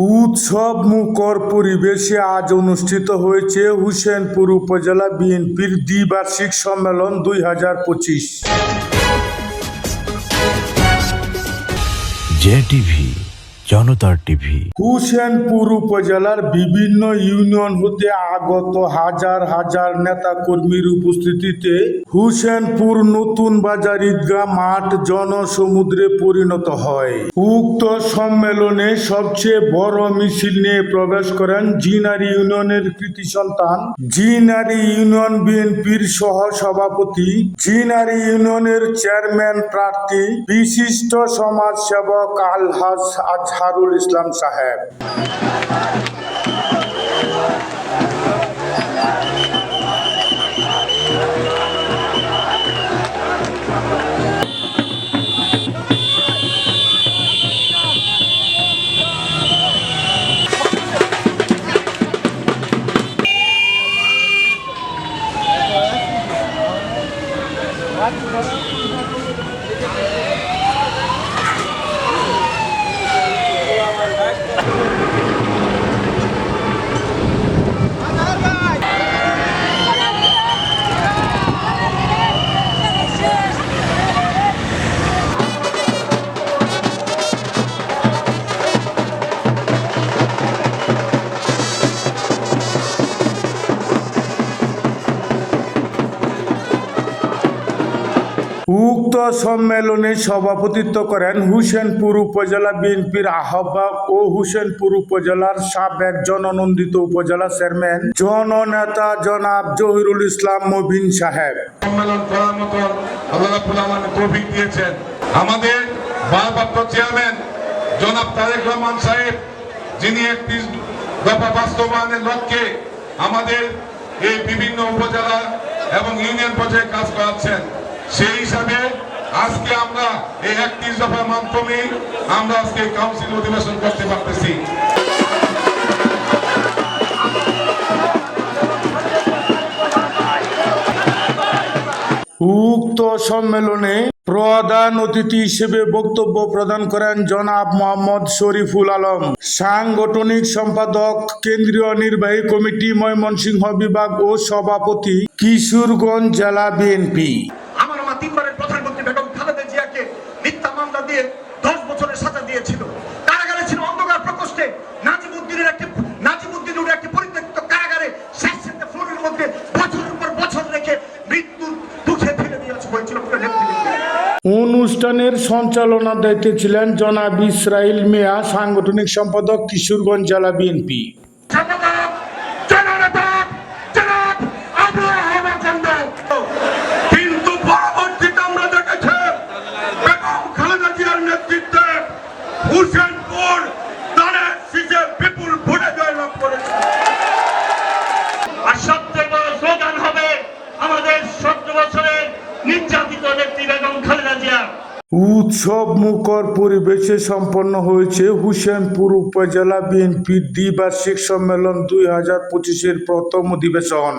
উৎসব মুখর পরিবেশে আজ অনুষ্ঠিত হয়েছে হুসেনপুর উপজেলা বিএনপির দ্বিবার্ষিক সম্মেলন দুই হাজার পঁচিশ। জনতার টিভি। হুসেনপুর উপজেলার বিভিন্ন ইউনিয়ন হতে আগত হাজার হাজার নেতা কর্মীর উপস্থিতিতে হুসেনপুর নতুন বাজার ঈদগাহ মাঠ জনসমুদ্রে পরিণত হয়। উক্ত সম্মেলনে সবচেয়ে বড় মিছিল নিয়ে প্রবেশ করেন জিনারি ইউনিয়নের কৃতি সন্তান, জিনারি ইউনিয়ন বিএনপির সহ সভাপতি জিনারি ইউনিয়নের চেয়ারম্যান প্রার্থী, বিশিষ্ট সমাজসেবক আলহাজ আজহারুল ইসলাম সাহেব উক্ত সম্মেলনে সভাপতিত্ব করেন হুসেনপুর উপজেলা বিএনপির আহ্বায়ক ও হুসেনপুর উপজেলার সাবেক জননন্দিত উপজেলা চেয়ারম্যান, জননেতা জনাব জহিরুল ইসলাম মবিন সাহেব। সম্মেলন করার আল্লাহ দিয়েছেন। আমাদের ভারপ্রাপ্ত চেয়ারম্যান জনাব তারেক রহমান সাহেব, যিনি একটি দফা বাস্তবায়নের লক্ষ্যে আমাদের এই বিভিন্ন উপজেলা এবং ইউনিয়ন পর্যায়ে কাজ করাচ্ছেন। সেই হিসাবে আজকে আমরা এই একত্রিশ দফার মাধ্যমে আমরা আজকে কাউন্সিল অধিবেশন করতে পারতেছি। উক্ত সম্মেলনে প্রধান অতিথি হিসেবে বক্তব্য প্রদান করেন জনাব মোহাম্মদ শরীফুল আলম। সাংগঠনিক সম্পাদক, কেন্দ্রীয় নির্বাহী কমিটি, ময়মনসিংহ বিভাগ ও সভাপতি, কিশোরগঞ্জ জেলা বিএনপি। দিয়ে দশ বছরের সাজা দিয়েছিল। কারাগারে ছিল অন্ধকার প্রকোষ্ঠে। নাজিমুদ্দিনের একটি নাজিমুদ্দিনের একটি পরিত্যক্ত কারাগারে স্যাঁতস্যাঁতে ফ্লোরের মধ্যে বছরের পর বছর রেখে মৃত্যুর দুঃখে ফেলে দিয়েছে হয়েছিল অনুষ্ঠানের সঞ্চালনার দায়িত্বে ছিলেন জনাব ইসরাইল মিয়া, সাংগঠনিক সম্পাদক কিশোরগঞ্জ জেলা বিএনপি। উৎসব মুখর পরিবেশে সম্পন্ন হয়েছে হুসেনপুর উপজেলা বিএনপির দ্বিবার্ষিক সম্মেলন দুই হাজার পঁচিশের প্রথম অধিবেশন।